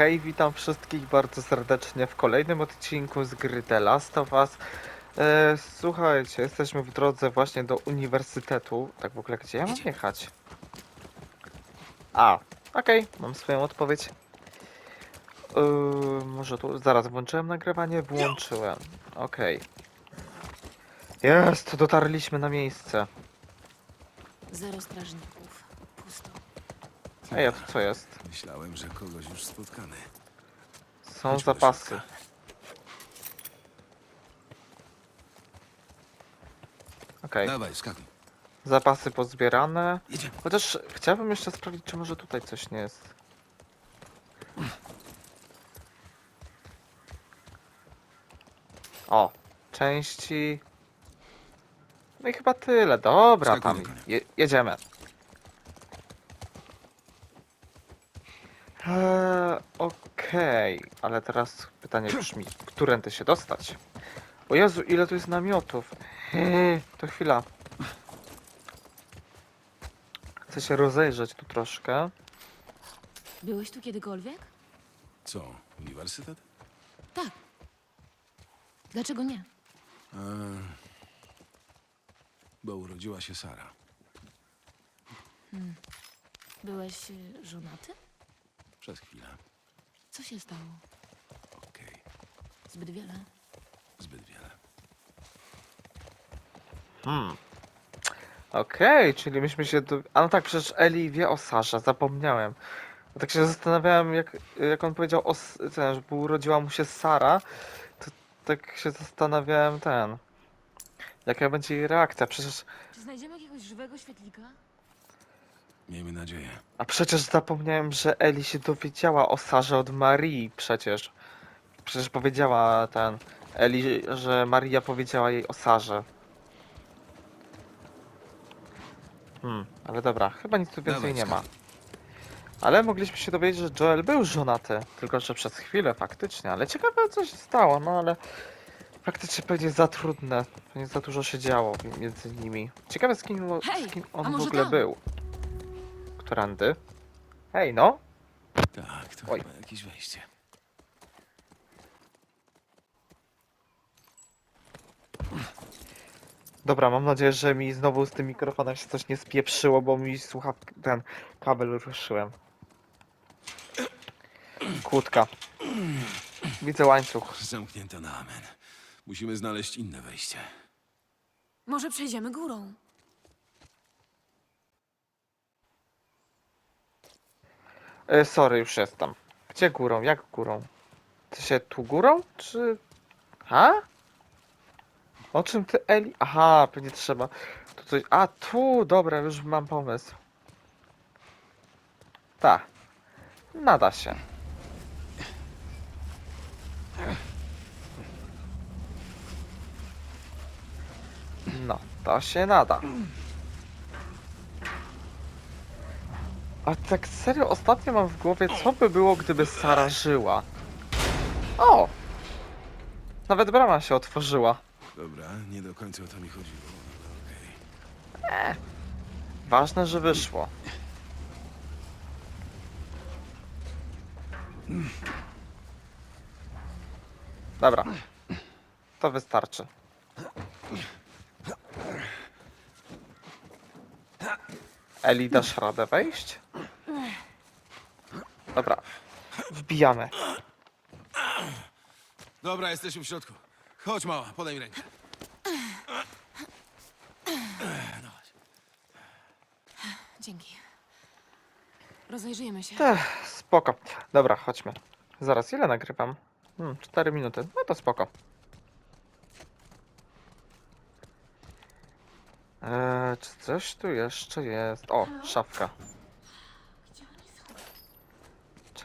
Hej, witam wszystkich bardzo serdecznie w kolejnym odcinku z gry The Last of Us. E, słuchajcie, jesteśmy w drodze właśnie do uniwersytetu. Tak w ogóle, gdzie ja mam jechać? A, okej, mam swoją odpowiedź. E, może tu, zaraz włączyłem nagrywanie? Włączyłem, okej. Jest, dotarliśmy na miejsce. Zero strażników. Ej, a tu co jest? Myślałem, że kogoś już spotkany. Są Chodźmy zapasy. Okej, Dawaj, skakuj. zapasy pozbierane. Jedziemy. Chociaż chciałbym jeszcze sprawdzić, czy może tutaj coś nie jest. O, części. No i chyba tyle. Dobra, Skakuj tam je, jedziemy. Eee, Okej, ale teraz pytanie brzmi, którędy się dostać? O Jezu, ile tu jest namiotów. Eee, to chwila. Chcę się rozejrzeć tu troszkę. Byłeś tu kiedykolwiek? Co, uniwersytet? Tak. Dlaczego nie? E, bo urodziła się Sara. Byłeś y, żonaty? Przez chwilę. Co się stało? Okej, Zbyt wiele. zbyt wiele. Hmm. Okej, czyli myśmy się do... A no tak, przecież Eli wie o Sarze, zapomniałem. Ja tak się zastanawiałem, jak, jak on powiedział o... S- Ten, że urodziła mu się Sara, to tak się zastanawiałem ten... Jaka będzie jej reakcja? Przecież... Czy znajdziemy jakiegoś żywego świetlika? Miejmy nadzieję. A przecież zapomniałem, że Eli się dowiedziała o Sarze od Marii przecież. Przecież powiedziała ten... Eli, że Maria powiedziała jej o Sarze. Hmm, ale dobra, chyba nic tu więcej Dawaj, nie ma. Ale mogliśmy się dowiedzieć, że Joel był żonaty, tylko że przez chwilę faktycznie, ale ciekawe co się stało, no ale faktycznie pewnie za trudne, pewnie za dużo się działo między nimi. Ciekawe z kim, Hej, z kim a on w może ogóle tam? był. Którandy? Hej no, Tak, to Oj. chyba jakieś wejście. dobra, mam nadzieję, że mi znowu z tym mikrofonem się coś nie spieprzyło, bo mi słuchawkę, ten kabel ruszyłem. Kłódka. Widzę łańcuch. Zamknięta na amen. Musimy znaleźć inne wejście. Może przejdziemy górą. E, sorry, już jestem. Gdzie górą? Jak górą? Ty się tu górą? Czy... Ha? O czym ty, Eli? Aha, pewnie trzeba. Tu coś... A, tu, dobra, już mam pomysł. Tak. Nada się. No, to się nada. A tak serio, ostatnio mam w głowie, co by było, gdyby Sara żyła. O! Nawet brama się otworzyła. Dobra, nie do końca o to mi chodziło. ale Okej. Ważne, że wyszło. Dobra. To wystarczy. Eli, dasz radę wejść? Dobra. Wbijamy. Dobra, jesteśmy w środku. Chodź, mała, podaj mi rękę. No chodź. Dzięki. Rozejrzyjmy się. Ech, spoko. Dobra, chodźmy. Zaraz, ile nagrywam? Hmm, 4 minuty. No to spoko. Eee, czy coś tu jeszcze jest? O, szafka.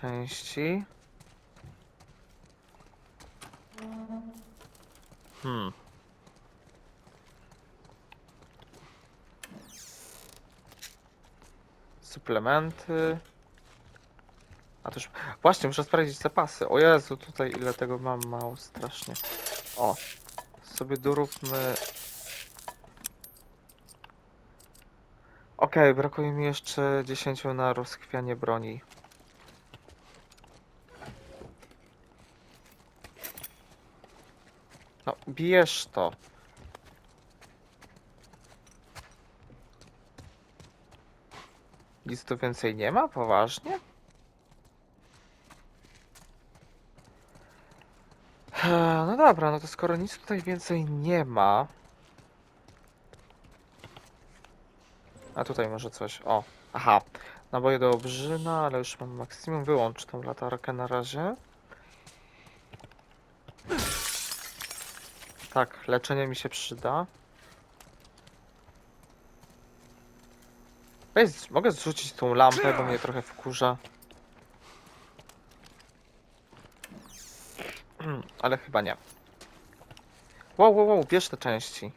Części. Hmm. Suplementy. A to już... Właśnie, muszę sprawdzić zapasy. O Jezu, tutaj ile tego mam mało strasznie. O, sobie doróbmy... Okej, brakuje mi jeszcze 10 na rozchwianie broni. Bierz to. Nic tu więcej nie ma? Poważnie? No dobra, no to skoro nic tutaj więcej nie ma... A tutaj może coś, o, aha. Naboje do obrzyna, ale już mam maksimum. Wyłącz tą latarkę na razie. Tak, leczenie mi się przyda. Weź, mogę zrzucić tą lampę, bo mnie trochę wkurza. Hmm, Ale chyba nie. Wow, wow, wow, bierz te części.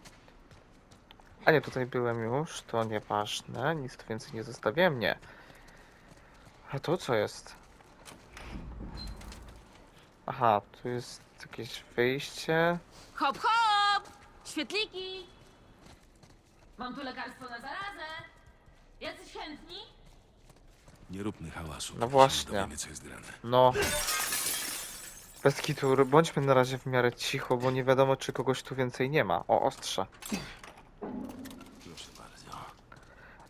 A nie, tutaj byłem już, to nieważne, nic tu więcej nie zostawiłem, nie. A tu co jest? Aha, tu jest jakieś wyjście. Hop, hop! Świetliki! Mam tu lekarstwo na zarazę. Jacyś chętni? Nie róbmy hałasu. No właśnie. Dowiemy, co jest grane. No. Bez kitu, bądźmy na razie w miarę cicho, bo nie wiadomo, czy kogoś tu więcej nie ma. O, ostrze. Proszę bardzo.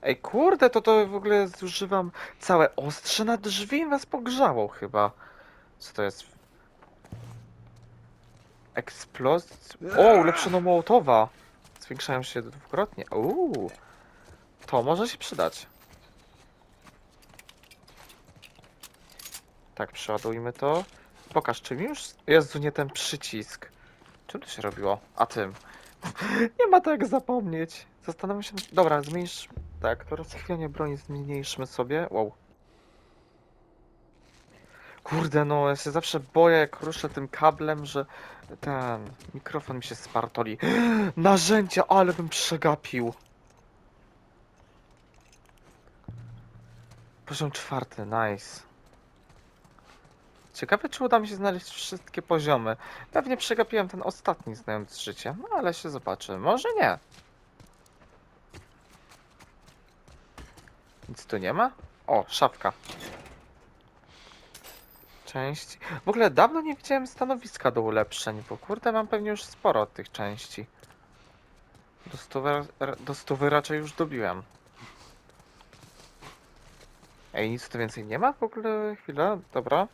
Ej, kurde, to to w ogóle zużywam całe ostrze na drzwi was pogrzało chyba. Co to jest? Eksploz... O, ulepszono Mołotowa. Zwiększają się dwukrotnie. Uuu. To może się przydać. Tak, przeładujmy to. Pokaż, czym już... Jezu, nie ten przycisk. Czym to się robiło? A tym. nie ma tak zapomnieć. Zastanawiam się... Dobra, zmienisz... Tak, to rozchwianie broni zmniejszmy sobie. Wow. Kurde, no ja się zawsze boję, jak ruszę tym kablem, że ten mikrofon mi się spartoli. Narzędzia, ale bym przegapił. Poziom czwarty, nice. Ciekawe, czy uda mi się znaleźć wszystkie poziomy. Pewnie przegapiłem ten ostatni, znając życie. No ale się zobaczy. Może nie. Nic tu nie ma? O, szafka. Części. W ogóle dawno nie widziałem stanowiska do ulepszeń, bo kurde mam pewnie już sporo tych części. Do stówy, do stówy raczej już dobiłem. Ej, nic tu więcej nie ma w ogóle? Chwila, dobra.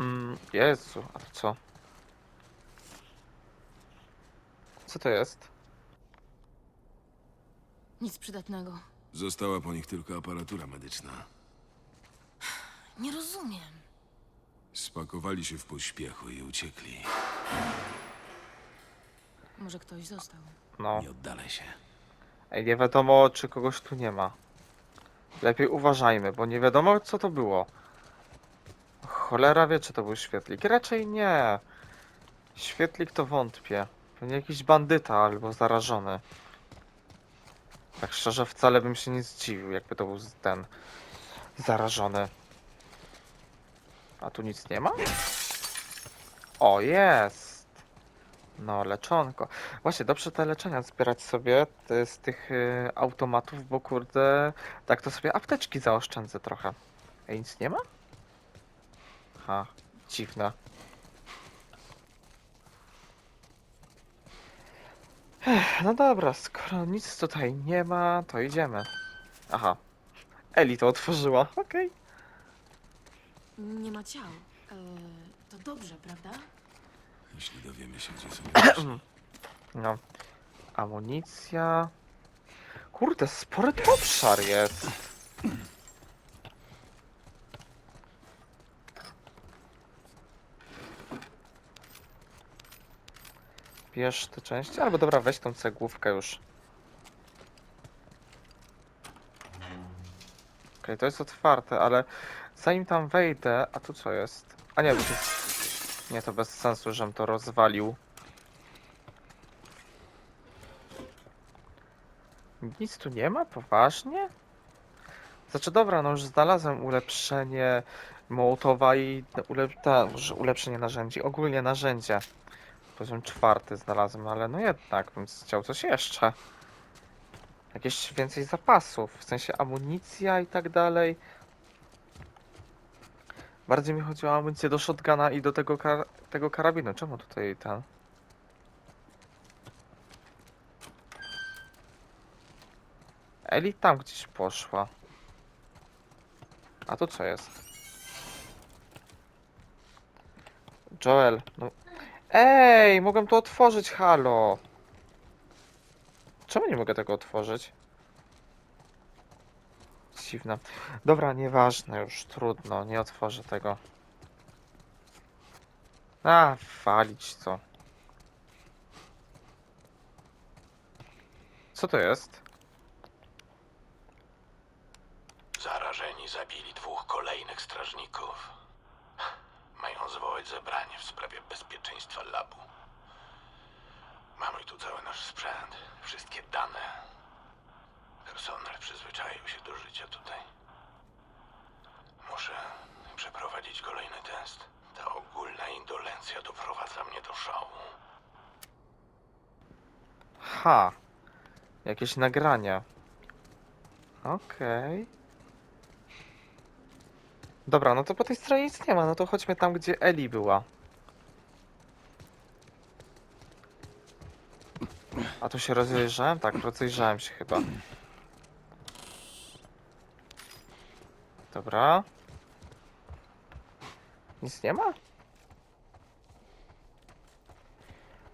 Mm, Jezu, a to co? Co to jest? Nic przydatnego. Została po nich tylko aparatura medyczna. Nie rozumiem. Spakowali się w pośpiechu i uciekli. Może ktoś został. No. Nie oddalaj się. Ej, nie wiadomo, czy kogoś tu nie ma. Lepiej uważajmy, bo nie wiadomo, co to było. Cholera wie, czy to był świetlik. Raczej nie. Świetlik to wątpię. Pewnie jakiś bandyta albo zarażony. Tak szczerze, wcale bym się nie zdziwił, jakby to był ten zarażony. A tu nic nie ma? O, jest! No, leczonko. Właśnie, dobrze te leczenia zbierać sobie z tych y, automatów, bo kurde, tak to sobie apteczki zaoszczędzę trochę. Ej, nic nie ma? Ha, dziwne. Ech, no dobra, skoro nic tutaj nie ma, to idziemy. Aha. Eli to otworzyła, okej. Nie ma ciał. E, to dobrze, prawda? Jeśli dowiemy się, gdzie są. No. Amunicja. Kurde, spory to obszar jest. Bierz te części, albo dobra, weź tą cegłówkę już. Okej, to jest otwarte, ale zanim tam wejdę, a tu co jest? A nie, to. Nie, to bez sensu, żem to rozwalił. Nic tu nie ma? Poważnie? Znaczy dobra, no już znalazłem ulepszenie Mołotowa i ulep ta, ulepszenie narzędzi, ogólnie narzędzie. Poziom czwarty znalazłem, ale no jednak bym chciał coś jeszcze. Jakieś więcej zapasów, w sensie amunicja i tak dalej. Bardziej mi chodziło o amunicję do shotguna i do tego, kar tego karabinu. Czemu tutaj ten? Eli tam gdzieś poszła. A to co jest? Joel, no... Ej, mogłem to otworzyć, halo! Czemu nie mogę tego otworzyć? Dziwne. Dobra, nieważne już, trudno, nie otworzę tego. A, walić co. Co to jest? Zarażeni zabili dwóch kolejnych strażników. Mają zwołać zebranie w sprawie bezpieczeństwa labu. Mamy tu cały nasz sprzęt, wszystkie dane. Personel przyzwyczaił się do życia tutaj. Muszę przeprowadzić kolejny test. Ta ogólna indolencja doprowadza mnie do szału. Ha. Jakieś nagrania. Okej. Dobra, no to po tej stronie nic nie ma, no to chodźmy tam, gdzie Eli była. A tu się rozejrzałem? Tak, rozejrzałem się chyba. Dobra. Nic nie ma?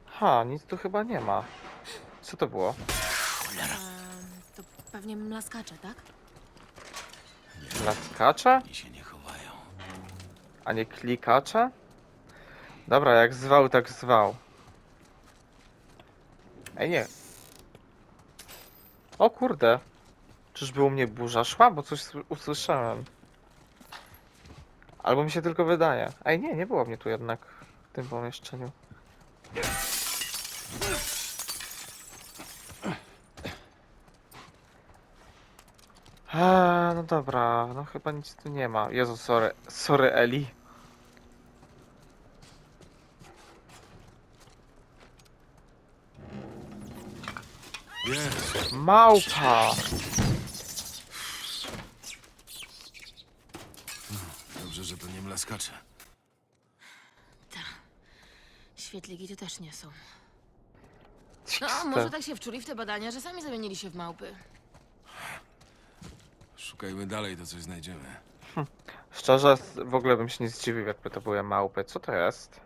Ha, nic tu chyba nie ma. Co to było? Pewnie mlaskacze, tak? Laskacze? Się nie chowają. A nie klikacze? Dobra, jak zwał, tak zwał. Ej, nie. O kurde. Czyżby u mnie burza szła? Bo coś sły- usłyszałem. Albo mi się tylko wydaje. Ej, nie, nie było mnie tu jednak w tym pomieszczeniu. Eee, no dobra, no chyba nic tu nie ma. Jezu, sorry, sorry Eli. Jest! Małpa! Dobrze, że to nie mlaskacze. Świetliki tu też nie są. No, może tak się wczuli w te badania, że sami zamienili się w małpy. Szukajmy dalej, to coś znajdziemy. Szczerze, w ogóle bym się nie zdziwił, jakby to były małpy. Co to jest?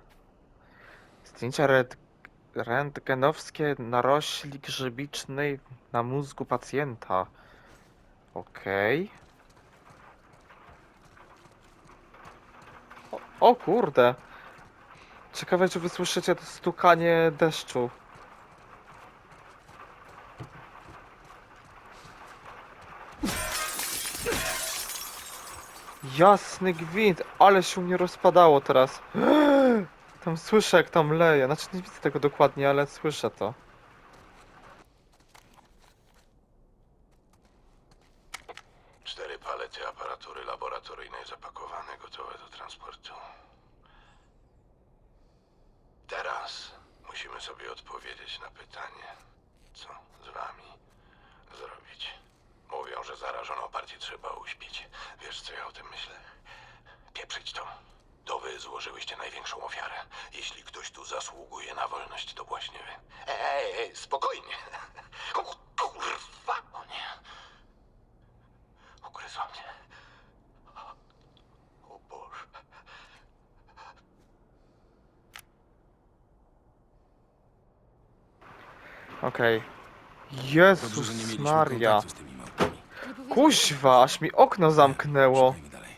Zdjęcia rent rentgenowskie narośli grzybicznej na mózgu pacjenta. Okej. O, o kurde. Ciekawe, czy wy słyszycie to stukanie deszczu. Jasny gwint, ale się u mnie rozpadało teraz. Tam słyszę jak tam leje. Znaczy nie widzę tego dokładnie, ale słyszę to. Cztery palety aparatury laboratoryjnej zapakowane, gotowe do transportu. Teraz musimy sobie odpowiedzieć na pytanie, co z wami zrobić. Mówią, że zarażoną partię trzeba uśpić. Wiesz, co ja o tym myślę? Pieprzyć to. To wy złożyłyście największą ofiarę. Jeśli ktoś tu wolność, to właśnie wy. Ej, ej, spokojnie. O, kurwa! O nie. Ugryzła mnie. O Boże. Okej. Dobrze, Jezus że nie mieliśmy Maria. kontaktu z tymi małpami. Kuźwa, aż mi okno zamknęło. Szukajmy dalej.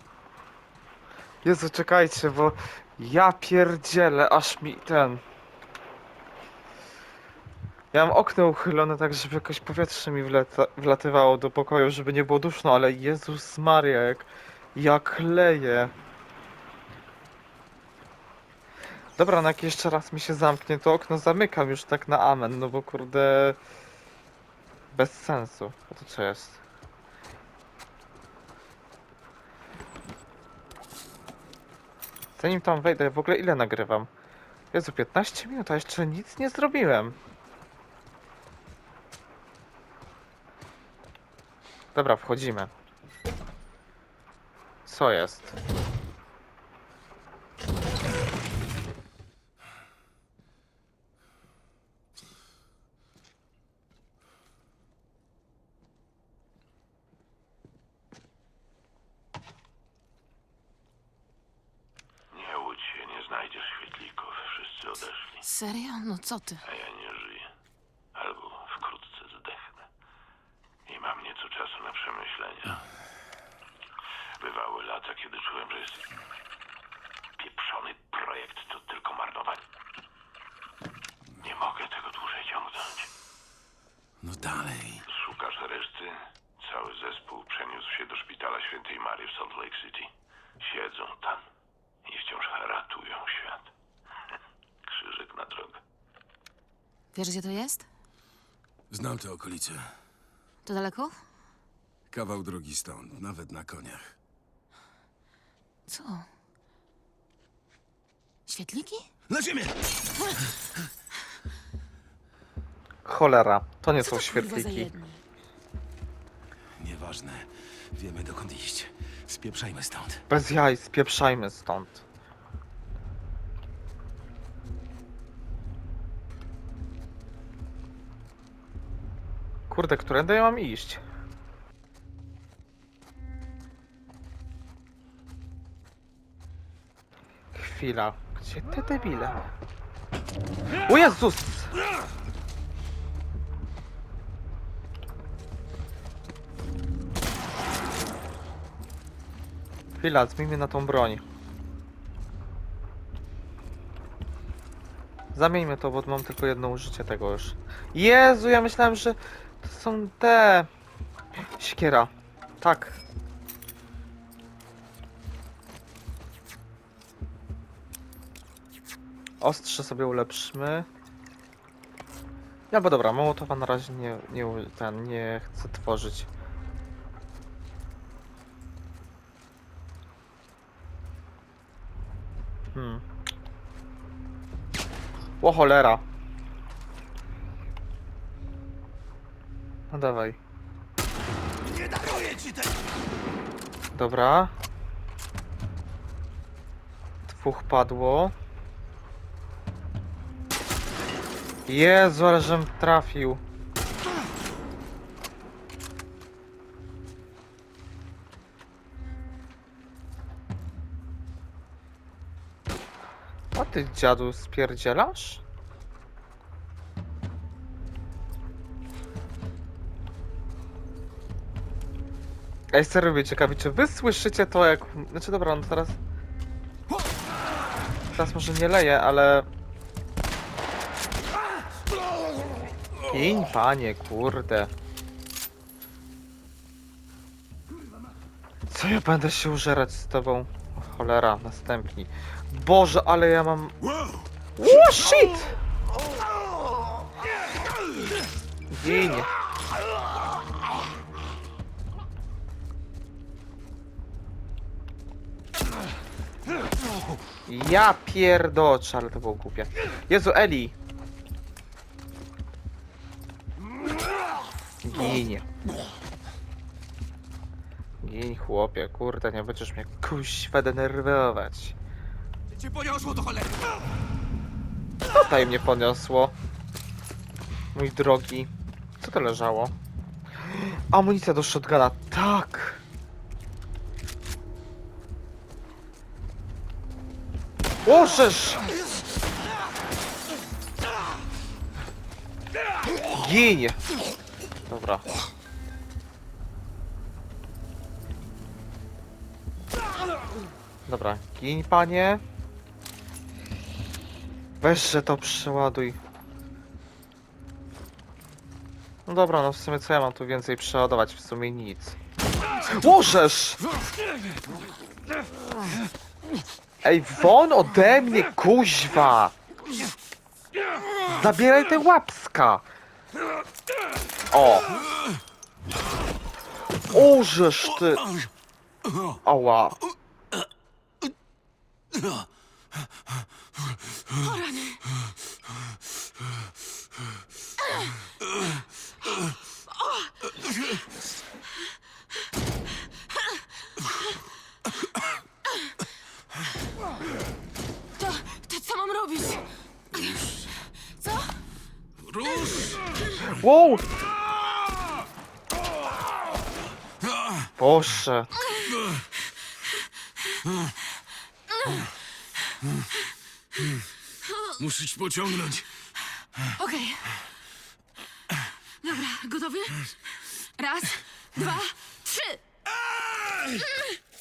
Jezu, czekajcie, bo ja pierdzielę, aż mi ten... Ja mam okno uchylone tak, żeby jakoś powietrze mi wleta, wlatywało do pokoju, żeby nie było duszno, ale Jezus Maria, jak, jak leje. Dobra, no jak jeszcze raz mi się zamknie, to okno zamykam już tak na amen, no bo kurde... Bez sensu. A to co jest? Zanim tam wejdę, w ogóle ile nagrywam? Jezu, 15 minut, a jeszcze nic nie zrobiłem. Dobra, wchodzimy. Co jest? Nie łudź się, nie znajdziesz świetlików. Wszyscy odeszli. Serio? No co ty? A ja nie Lata, kiedy czułem, że jest pieprzony projekt to tylko marnowanie. Nie mogę tego dłużej ciągnąć. No dalej. Szukasz reszty? Cały zespół przeniósł się do szpitala świętej Marii w Salt Lake City. Siedzą tam i wciąż ratują świat. Krzyżyk na drogę. Wiesz, gdzie to jest? Znam te okolice. To daleko? Kawał drogi stąd, nawet na koniach. Co? Świetliki? Na ziemię! Cholera, to nie Co są to kurwa za świetliki. jedni? Nieważne. Wiemy dokąd iść. Spieprzajmy stąd. Bez jaj, spieprzajmy stąd. Kurde, którędy ja mam iść? Chwila. Gdzie te debile? O Jezus! Chwila, zmieńmy na tą broń. Zamieńmy to, bo mam tylko jedno użycie tego już. Jezu, ja myślałem, że to są te... Siekiera. Tak. Ostrze sobie ulepszymy. No bo dobra, Mołotowa na razie nie, nie, ten, nie chcę tworzyć. Hmm. O cholera. No dawaj. Nie daruję ci tego! Dobra. Dwóch padło. Jezu, ale żem trafił. A ty dziadu spierdzielasz? Ej, serio mnie ciekawi, czy wy słyszycie to jak... Znaczy dobra, no teraz... Teraz może nie leję, ale... Piń, panie, kurde. Co ja będę się użerać z tobą? Cholera, następni. Boże, ale ja mam... Wow! O, shit! Ja pierdoczę, ale to było głupie. Jezu, Eli! Gin. Gin, chłopie, kurde, nie będziesz mnie kuźwa denerwować. Cię poniosło do cholery! Tutaj mnie poniosło. Mój drogi. Co to leżało? Amunicja do shotguna. Tak! Łożesz! Gin! Dobra. Dobra, gin panie. Weź, że to przeładuj. No dobra, no w sumie co ja mam tu więcej przeładować? W sumie nic. Łożesz! Ej, won ode mnie, kuźwa! Zabieraj te łapska! O! Ożesz ty! Ała! To, to co mam robić? Co? Rusz! Wow! Boże. Musisz pociągnąć. Okej. Dobra, gotowy? Raz, dwa, trzy!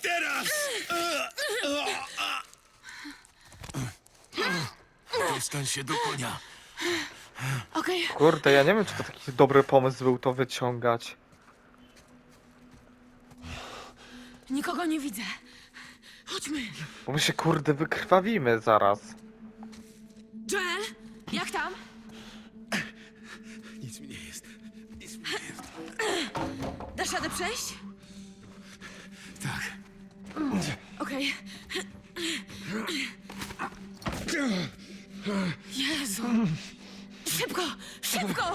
Teraz! Dostań się do konia. Okej. Kurde, ja nie wiem, czy to taki dobry pomysł był to wyciągać. Nikogo nie widzę. Chodźmy. Bo my się kurde wykrwawimy zaraz. Joel, jak tam? Nic mi nie jest. Nic mi nie jest. Dasz radę przejść? Tak. Okej. Jezu. Szybko, szybko!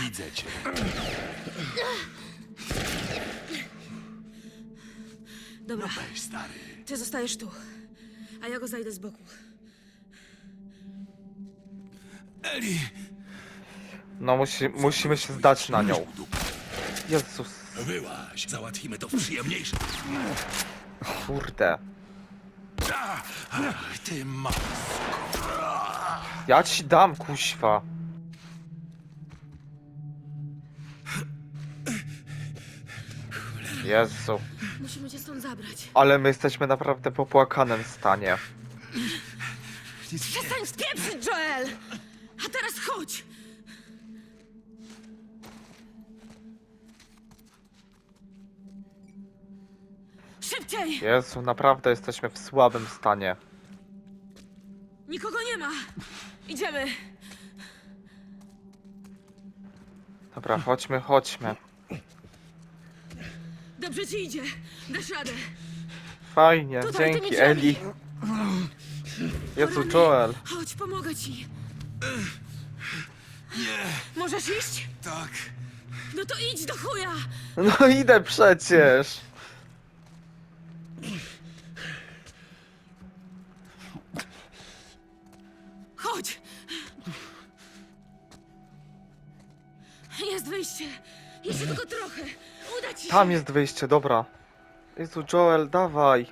Widzę cię. Dobra, Weź, stary. ty zostajesz tu, a ja go zajdę z boku. Eli! No musi, musimy się zdać na nią. Jezus, Byłaś. Załatwimy to w przyjemniejszy. kurde. Ach, ty. Ja ci dam, kuźwa. Jezu. Musimy cię stąd zabrać. Ale my jesteśmy naprawdę w popłakanym stanie. Przestań spieprzyć, Joel! A teraz chodź! Szybciej! Jezu, naprawdę jesteśmy w słabym stanie. Nikogo nie ma! Idziemy! Dobra, chodźmy, chodźmy. Dobrze ci idzie! Dasz radę! Fajnie, Tutaj, tymi dzięki drzwiami. Eli. Jezu, Rany. Joel. Chodź, pomogę ci! Nie, Możesz iść? tak. No to idź do chuja! No idę przecież. Tam jest wyjście, dobra. Jezu, Joel, dawaj.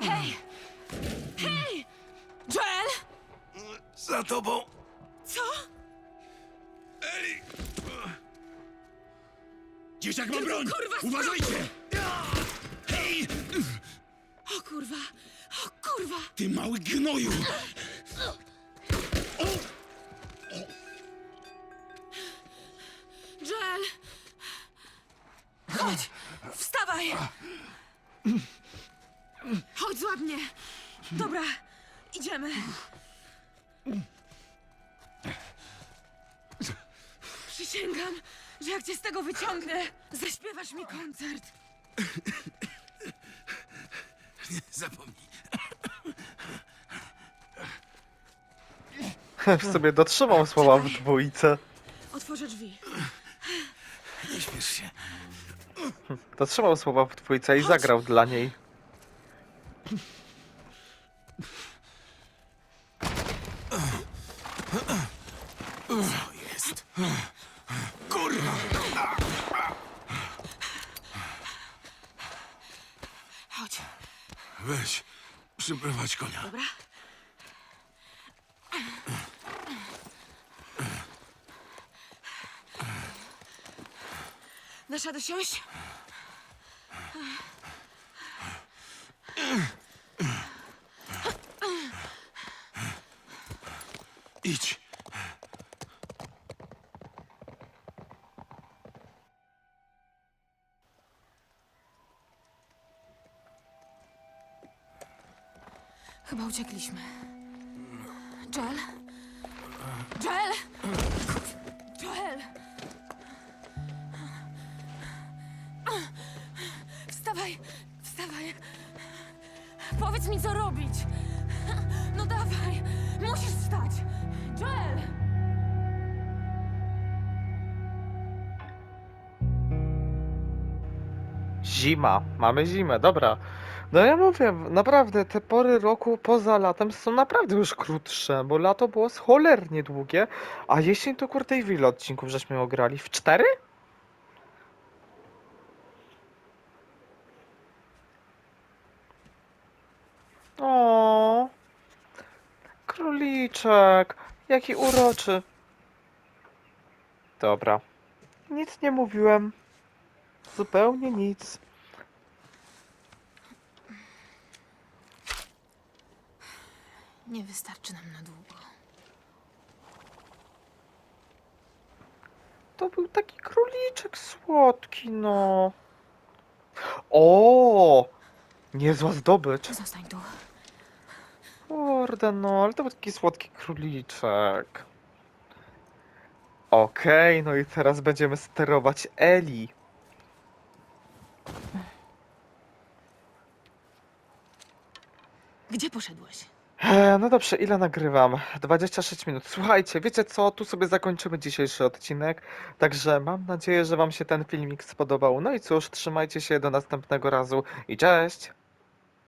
Hej! Hej! Joel! Za tobą. Co? Eli! Dzieciak ma broń! kurwa Uważajcie! Hej! O kurwa! O kurwa! Ty mały gnoju! Tego wyciągnę, zaśpiewasz mi koncert. Zapomnij. W sobie dotrzymał słowa w dwójce. Otworzę drzwi. Nie śpiesz się. Dotrzymał słowa w dwójce i zagrał dla niej. Co jest? Kurwa! Chodź, Weź, przyprowadź konia. dobra? Dasz radę siąść? Idź. Chyba uciekliśmy. Joel? Joel? Joel! Wstawaj! Wstawaj! Powiedz mi, co robić! No dawaj! Musisz wstać! Joel! Zima, mamy zimę, dobra. No ja mówię, naprawdę te pory roku poza latem są naprawdę już krótsze, bo lato było cholernie długie, a jesień to kurde i w ile odcinków żeśmy ograli? W cztery? O, króliczek, jaki uroczy. Dobra, nic nie mówiłem, zupełnie nic. Nie wystarczy nam na długo. To był taki króliczek słodki, no. O! Niezła zdobycz. Zostań tu. Kurde, no, ale to był taki słodki króliczek. Okej, no i teraz będziemy sterować Eli. Gdzie poszedłeś? E, No dobrze, ile nagrywam? 26 minut. Słuchajcie, wiecie co? Tu sobie zakończymy dzisiejszy odcinek. Także mam nadzieję, że Wam się ten filmik spodobał. No i cóż, trzymajcie się do następnego razu i cześć!